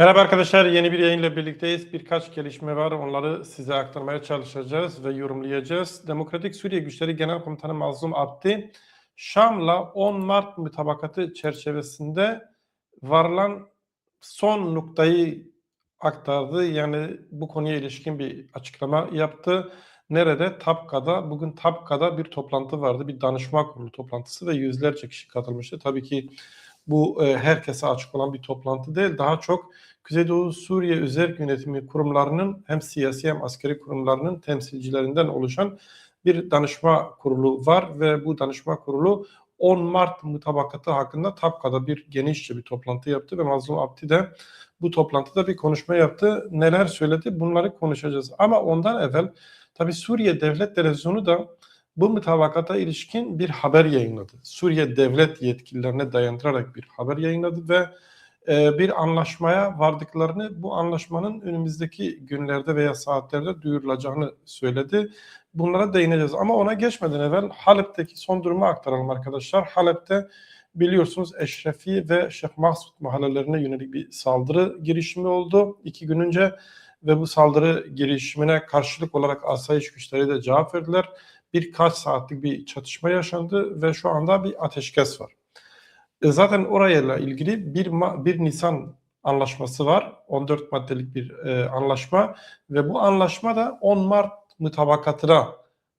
Merhaba arkadaşlar, yeni bir yayınla birlikteyiz. Birkaç gelişme var, onları size aktarmaya çalışacağız ve yorumlayacağız. Demokratik Suriye Güçleri Genel Komutanı Mazlum Abdi, Şam'la 10 Mart mutabakatı çerçevesinde varılan son noktayı aktardı. Yani bu konuya ilişkin bir açıklama yaptı. Nerede? Tapka'da. Bugün Tapka'da bir toplantı vardı. Bir danışma kurulu toplantısı ve yüzlerce kişi katılmıştı. Tabii ki bu e, herkese açık olan bir toplantı değil. Daha çok Kuzeydoğu Suriye Özel Yönetimi kurumlarının hem siyasi hem askeri kurumlarının temsilcilerinden oluşan bir danışma kurulu var ve bu danışma kurulu 10 Mart mutabakatı hakkında Tapka'da bir genişçe bir toplantı yaptı ve Mazlum Abdi de bu toplantıda bir konuşma yaptı. Neler söyledi bunları konuşacağız. Ama ondan evvel tabi Suriye Devlet Televizyonu da bu mutabakata ilişkin bir haber yayınladı. Suriye devlet yetkililerine dayandırarak bir haber yayınladı ve bir anlaşmaya vardıklarını, bu anlaşmanın önümüzdeki günlerde veya saatlerde duyurulacağını söyledi. Bunlara değineceğiz ama ona geçmeden evvel Halep'teki son durumu aktaralım arkadaşlar. Halep'te biliyorsunuz Eşrefi ve Şeyh Mahsud mahallelerine yönelik bir saldırı girişimi oldu iki gün önce ve bu saldırı girişimine karşılık olarak asayiş güçleri de cevap verdiler. Birkaç saatlik bir çatışma yaşandı ve şu anda bir ateşkes var. E, zaten orayla ilgili bir, bir Nisan anlaşması var. 14 maddelik bir e, anlaşma ve bu anlaşma da 10 Mart mutabakatına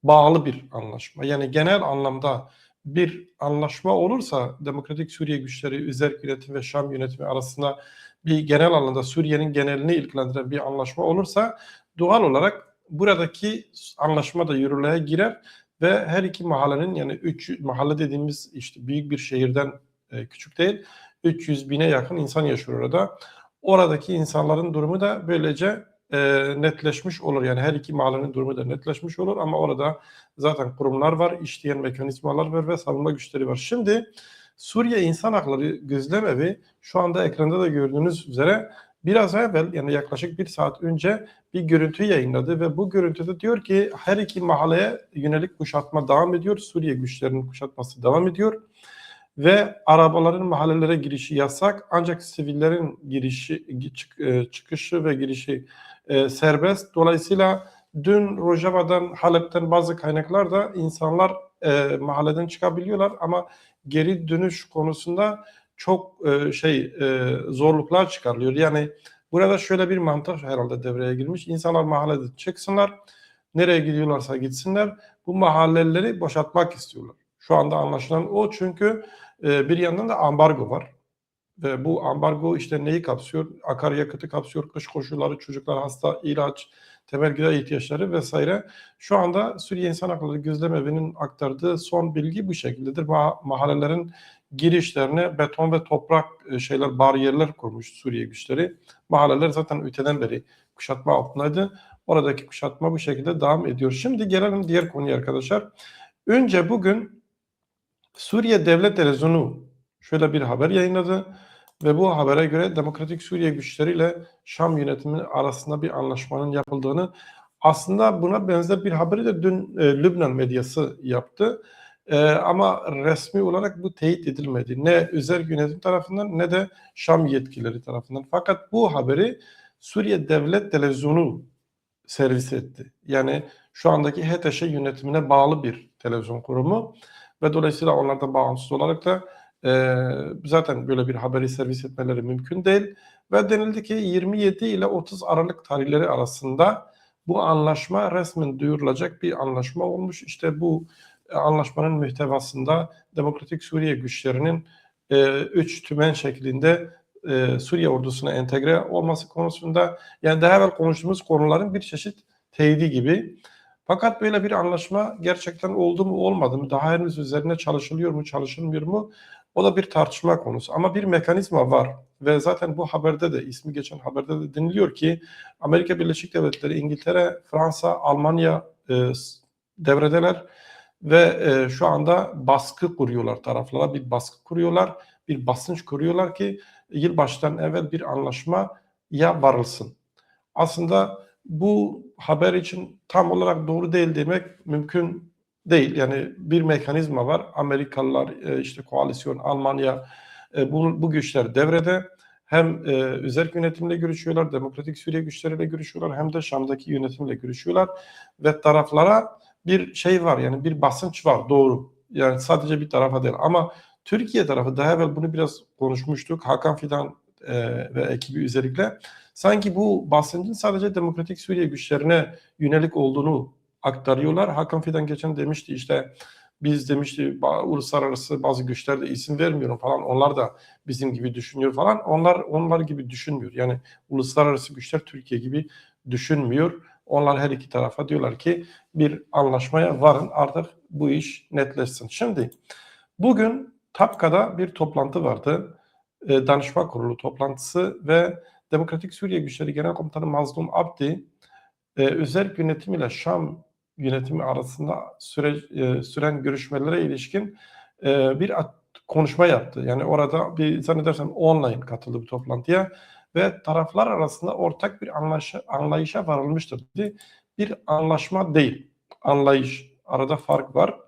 bağlı bir anlaşma. Yani genel anlamda bir anlaşma olursa Demokratik Suriye Güçleri, Üzer Yönetimi ve Şam Yönetimi arasında bir genel anlamda Suriye'nin genelini ilgilendiren bir anlaşma olursa doğal olarak buradaki anlaşma da yürürlüğe girer ve her iki mahallenin yani üç mahalle dediğimiz işte büyük bir şehirden e, küçük değil. 300 bine yakın insan yaşıyor orada. Oradaki insanların durumu da böylece e, netleşmiş olur. Yani her iki mahallenin durumu da netleşmiş olur ama orada zaten kurumlar var, işleyen mekanizmalar var ve savunma güçleri var. Şimdi Suriye İnsan Hakları Gözlemevi şu anda ekranda da gördüğünüz üzere biraz evvel yani yaklaşık bir saat önce bir görüntü yayınladı ve bu görüntüde diyor ki her iki mahalleye yönelik kuşatma devam ediyor. Suriye güçlerinin kuşatması devam ediyor ve arabaların mahallelere girişi yasak ancak sivillerin girişi e, çıkışı ve girişi e, serbest. Dolayısıyla dün Rojava'dan Halep'ten bazı kaynaklarda insanlar e, mahalleden çıkabiliyorlar ama geri dönüş konusunda çok e, şey e, zorluklar çıkarılıyor. Yani burada şöyle bir mantık herhalde devreye girmiş. İnsanlar mahallede çıksınlar. Nereye gidiyorlarsa gitsinler. Bu mahalleleri boşaltmak istiyorlar. Şu anda anlaşılan o çünkü e, bir yandan da ambargo var. Ve bu ambargo işte neyi kapsıyor? Akaryakıtı kapsıyor, kış koşulları, çocuklar hasta, ilaç, temel gıda ihtiyaçları vesaire. Şu anda Suriye İnsan Hakları Gözlemevi'nin aktardığı son bilgi bu şekildedir. Ma mahallelerin girişlerine beton ve toprak e, şeyler, bariyerler kurmuş Suriye güçleri. Mahalleler zaten öteden beri kuşatma altındaydı. Oradaki kuşatma bu şekilde devam ediyor. Şimdi gelelim diğer konuya arkadaşlar. Önce bugün Suriye Devlet Televizyonu şöyle bir haber yayınladı ve bu habere göre Demokratik Suriye güçleriyle Şam yönetimi arasında bir anlaşmanın yapıldığını aslında buna benzer bir haberi de dün e, Lübnan medyası yaptı. E, ama resmi olarak bu teyit edilmedi. Ne özel yönetim tarafından ne de Şam yetkilileri tarafından. Fakat bu haberi Suriye Devlet Televizyonu servis etti. Yani şu andaki HTŞ yönetimine bağlı bir televizyon kurumu ve dolayısıyla onlardan bağımsız olarak da e, zaten böyle bir haberi servis etmeleri mümkün değil. Ve denildi ki 27 ile 30 Aralık tarihleri arasında bu anlaşma resmen duyurulacak bir anlaşma olmuş. İşte bu e, anlaşmanın mühtevasında Demokratik Suriye güçlerinin e, üç tümen şeklinde e, Suriye ordusuna entegre olması konusunda yani daha evvel konuştuğumuz konuların bir çeşit teyidi gibi. Fakat böyle bir anlaşma gerçekten oldu mu olmadı mı? Daha henüz üzerine çalışılıyor mu çalışılmıyor mu? O da bir tartışma konusu. Ama bir mekanizma var ve zaten bu haberde de ismi geçen haberde de deniliyor ki Amerika Birleşik Devletleri, İngiltere, Fransa, Almanya e, devredeler ve e, şu anda baskı kuruyorlar taraflara bir baskı kuruyorlar, bir basınç kuruyorlar ki yılbaşından evvel bir anlaşmaya varılsın. Aslında bu haber için tam olarak doğru değil demek mümkün değil. Yani bir mekanizma var. Amerikalılar, e, işte koalisyon, Almanya e, bu, bu güçler devrede. hem e, özerk yönetimle görüşüyorlar, demokratik Suriye güçleriyle görüşüyorlar hem de Şam'daki yönetimle görüşüyorlar ve taraflara bir şey var yani bir basınç var doğru. Yani sadece bir tarafa değil ama Türkiye tarafı daha evvel bunu biraz konuşmuştuk. Hakan Fidan e, ve ekibi özellikle sanki bu basıncın sadece demokratik Suriye güçlerine yönelik olduğunu aktarıyorlar. Hakan Fidan geçen demişti işte biz demişti uluslararası bazı güçler de isim vermiyorum falan onlar da bizim gibi düşünüyor falan. Onlar onlar gibi düşünmüyor. Yani uluslararası güçler Türkiye gibi düşünmüyor. Onlar her iki tarafa diyorlar ki bir anlaşmaya varın artık bu iş netleşsin. Şimdi bugün Tapka'da bir toplantı vardı. E, danışma kurulu toplantısı ve Demokratik Suriye Güçleri Genel Komutanı Mazlum Abdi e, özel yönetim ile Şam yönetimi arasında süre, e, süren görüşmelere ilişkin bir konuşma yaptı. Yani orada bir zannedersem online katıldı bu toplantıya ve taraflar arasında ortak bir anlayışa, anlayışa varılmıştır dedi. Bir anlaşma değil, anlayış. Arada fark var.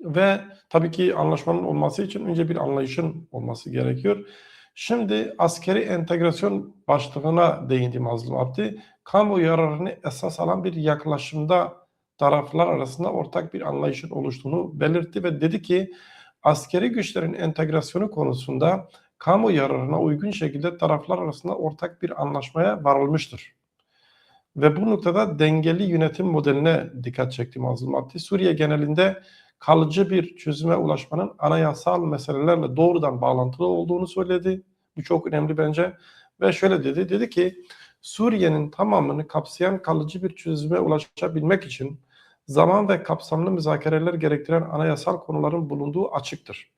Ve tabii ki anlaşmanın olması için önce bir anlayışın olması gerekiyor. Şimdi askeri entegrasyon başlığına değindi Mazlum Abdi. Kamu yararını esas alan bir yaklaşımda taraflar arasında ortak bir anlayışın oluştuğunu belirtti ve dedi ki askeri güçlerin entegrasyonu konusunda kamu yararına uygun şekilde taraflar arasında ortak bir anlaşmaya varılmıştır. Ve bu noktada dengeli yönetim modeline dikkat çekti Mazlum Abdi. Suriye genelinde kalıcı bir çözüme ulaşmanın anayasal meselelerle doğrudan bağlantılı olduğunu söyledi. Bu çok önemli bence. Ve şöyle dedi, dedi ki Suriye'nin tamamını kapsayan kalıcı bir çözüme ulaşabilmek için zaman ve kapsamlı müzakereler gerektiren anayasal konuların bulunduğu açıktır.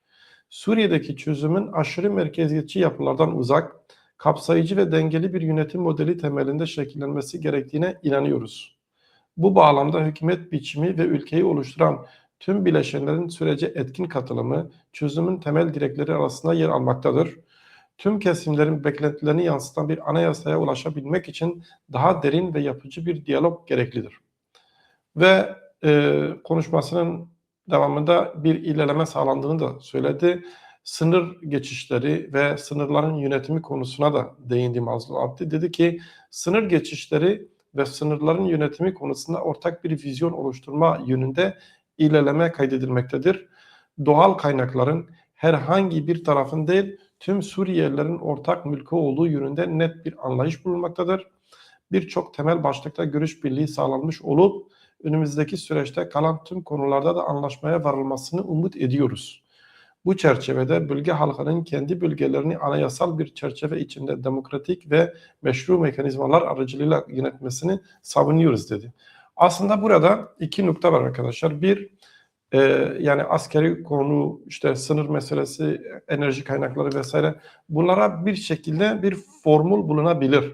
Suriye'deki çözümün aşırı merkeziyetçi yapılardan uzak, kapsayıcı ve dengeli bir yönetim modeli temelinde şekillenmesi gerektiğine inanıyoruz. Bu bağlamda hükümet biçimi ve ülkeyi oluşturan tüm bileşenlerin sürece etkin katılımı çözümün temel direkleri arasında yer almaktadır. Tüm kesimlerin beklentilerini yansıtan bir anayasaya ulaşabilmek için daha derin ve yapıcı bir diyalog gereklidir. Ve e, konuşmasının devamında bir ilerleme sağlandığını da söyledi. Sınır geçişleri ve sınırların yönetimi konusuna da değindi Mazlum Abdi. Dedi ki sınır geçişleri ve sınırların yönetimi konusunda ortak bir vizyon oluşturma yönünde ilerleme kaydedilmektedir. Doğal kaynakların herhangi bir tarafın değil tüm Suriyelilerin ortak mülkü olduğu yönünde net bir anlayış bulunmaktadır. Birçok temel başlıkta görüş birliği sağlanmış olup önümüzdeki süreçte kalan tüm konularda da anlaşmaya varılmasını umut ediyoruz. Bu çerçevede bölge halkının kendi bölgelerini anayasal bir çerçeve içinde demokratik ve meşru mekanizmalar aracılığıyla yönetmesini savunuyoruz dedi. Aslında burada iki nokta var arkadaşlar. Bir, e, yani askeri konu, işte sınır meselesi, enerji kaynakları vesaire bunlara bir şekilde bir formül bulunabilir.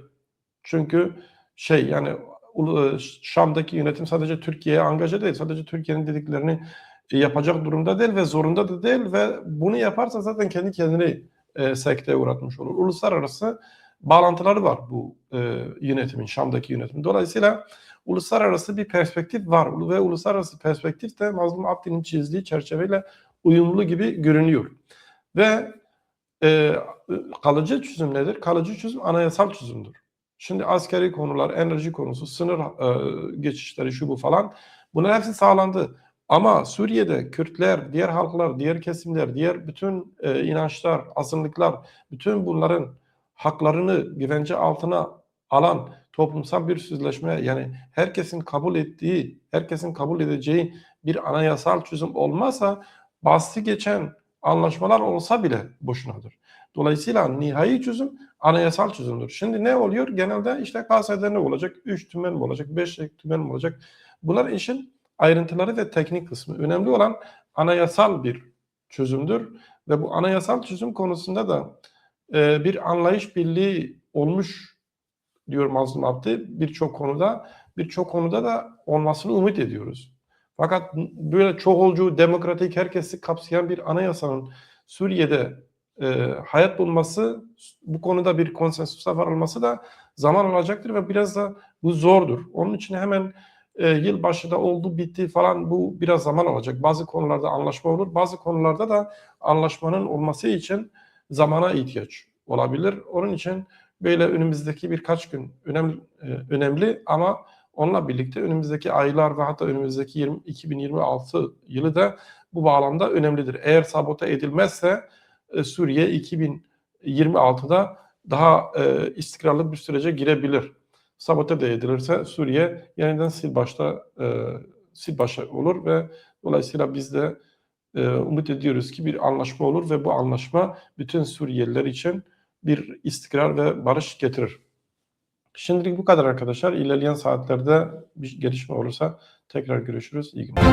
Çünkü şey yani e, Şam'daki yönetim sadece Türkiye'ye angaja değil, sadece Türkiye'nin dediklerini e, yapacak durumda değil ve zorunda da değil ve bunu yaparsa zaten kendi kendini e, sekteye uğratmış olur. Uluslararası bağlantıları var bu e, yönetimin, Şam'daki yönetimin. Dolayısıyla uluslararası bir perspektif var ve uluslararası perspektif de Mazlum Abdi'nin çizdiği çerçeveyle uyumlu gibi görünüyor. Ve e, kalıcı çözüm nedir? Kalıcı çözüm anayasal çözümdür. Şimdi askeri konular, enerji konusu, sınır e, geçişleri şu bu falan bunlar hepsi sağlandı. Ama Suriye'de Kürtler, diğer halklar, diğer kesimler, diğer bütün e, inançlar, azınlıklar, bütün bunların haklarını güvence altına alan toplumsal bir sözleşme yani herkesin kabul ettiği, herkesin kabul edeceği bir anayasal çözüm olmazsa bahsi geçen anlaşmalar olsa bile boşunadır. Dolayısıyla nihai çözüm anayasal çözümdür. Şimdi ne oluyor? Genelde işte KSD ne olacak? 3 tümen mi olacak? 5 tümen mi olacak? Bunlar işin ayrıntıları ve teknik kısmı. Önemli olan anayasal bir çözümdür. Ve bu anayasal çözüm konusunda da e, bir anlayış birliği olmuş diyor Mazlum Abdi birçok konuda. Birçok konuda da olmasını umut ediyoruz. Fakat böyle çoğulcu, demokratik, herkesi kapsayan bir anayasanın Suriye'de e, hayat bulması, bu konuda bir konsensusa varılması da zaman alacaktır ve biraz da bu zordur. Onun için hemen e, yılbaşı da oldu bitti falan bu biraz zaman alacak. Bazı konularda anlaşma olur, bazı konularda da anlaşmanın olması için zamana ihtiyaç olabilir. Onun için böyle önümüzdeki birkaç gün önemli e, önemli ama onunla birlikte önümüzdeki aylar ve hatta önümüzdeki 20, 2026 yılı da bu bağlamda önemlidir. Eğer sabote edilmezse e, Suriye 2026'da daha e, istikrarlı bir sürece girebilir. Sabote de edilirse Suriye yeniden sil başta e, sil başa olur ve dolayısıyla biz de e, umut ediyoruz ki bir anlaşma olur ve bu anlaşma bütün Suriyeliler için bir istikrar ve barış getirir. Şimdilik bu kadar arkadaşlar. İlerleyen saatlerde bir gelişme olursa tekrar görüşürüz. İyi günler.